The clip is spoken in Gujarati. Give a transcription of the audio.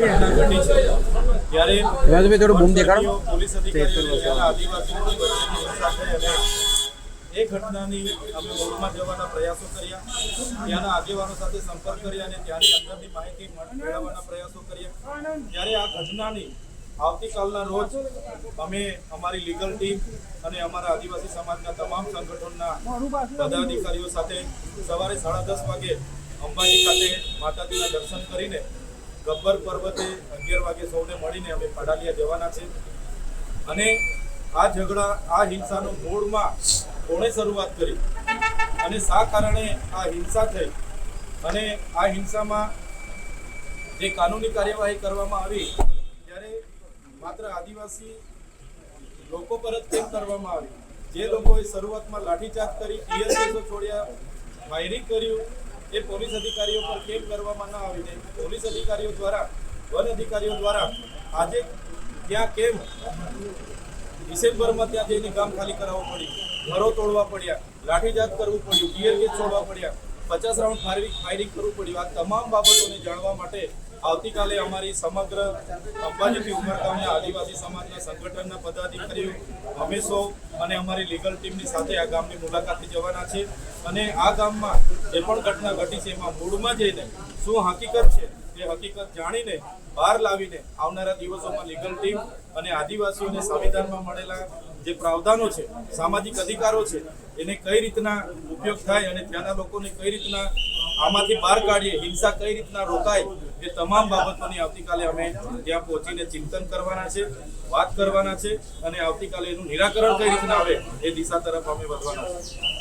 ઘટી થોડું બૂમ દેખાડો. પોલીસ એ ઘટનાની અમે મૂળમાં જવાના પ્રયાસો કર્યા ત્યાંના આગેવાનો સાથે સંપર્ક કર્યા અને ત્યાંની અંદરની માહિતી મળ- મેળવવાના પ્રયાસો કર્યા ત્યારે આ ઘટનાની આવતીકાલના રોજ અમે અમારી લીગલ ટીમ અને અમારા આદિવાસી સમાજના તમામ સંગઠનના પદાધિકારીઓ સાથે સવારે સાડા દસ વાગે અંબાજી ખાતે માતાજીના દર્શન કરીને ગબ્બર પર્વતે અગિયાર વાગે સૌને મળીને અમે પડાલિયા જવાના છે. અને આ ઝઘડા, આ હિંસાનો મૂળમાં કોણે શરૂઆત કરી? અને શા કારણે આ હિંસા થઈ? અને આ હિંસામાં જે કાનૂની કાર્યવાહી કરવામાં આવી, ત્યારે માત્ર આદિવાસી લોકો પર જ કેમ કરવામાં આવી. જે લોકોએ શરૂઆતમાં લાઠીચાર્જ કરી ટીયર છોડ્યા ફાયરિંગ કર્યું એ પોલીસ અધિકારીઓ પર કેમ કરવામાં ન આવીને પોલીસ અધિકારીઓ દ્વારા, વન અધિકારીઓ દ્વારા આજે ત્યાં કેમ ડિસેમ્બરમાં ત્યાં જઈને ગામ ખાલી કરાવવું પડ્યું? ઘરો તોડવા પડ્યા લાઠીચાર્જ કરવું પડ્યું, ટીયર ગેસ છોડવા પડ્યા, પચાસ રાઉન્ડ ફાયરિંગ ફાયરિંગ કરવું પડ્યું. આ તમામ બાબતોને જાણવા માટે આવતીકાલે અમારી સમગ્ર અંબાજીથી ઉમરગામના આદિવાસી સમાજના સંગઠનના પદાધિકારીઓ અમે અને અમારી લીગલ ટીમની સાથે આ ગામની મુલાકાતે જવાના છે. અને આ ગામમાં જે પણ ઘટના ઘટી છે, એમાં મૂળમાં જઈને શું હકીકત છે તે હકીકત જાણીને બહાર લાવીને આવનારા દિવસોમાં લીગલ ટીમ અને આદિવાસીઓને સંવિધાનમાં મળેલા જે પ્રાવધાનો છે, સામાજિક અધિકારો છે, એને કઈ રીતના ઉપયોગ થાય અને ત્યાંના લોકોને કઈ રીતના આમાંથી બહાર કાઢીએ. હિંસા કઈ રીતના રોકાય એ તમામ બાબતોની આવતીકાલે અમે ત્યાં પહોંચીને ચિંતન કરવાના છે, વાત કરવાના છે અને આવતીકાલે એનું નિરાકરણ કઈ રીતના આવે એ દિશા તરફ અમે વધવાના છે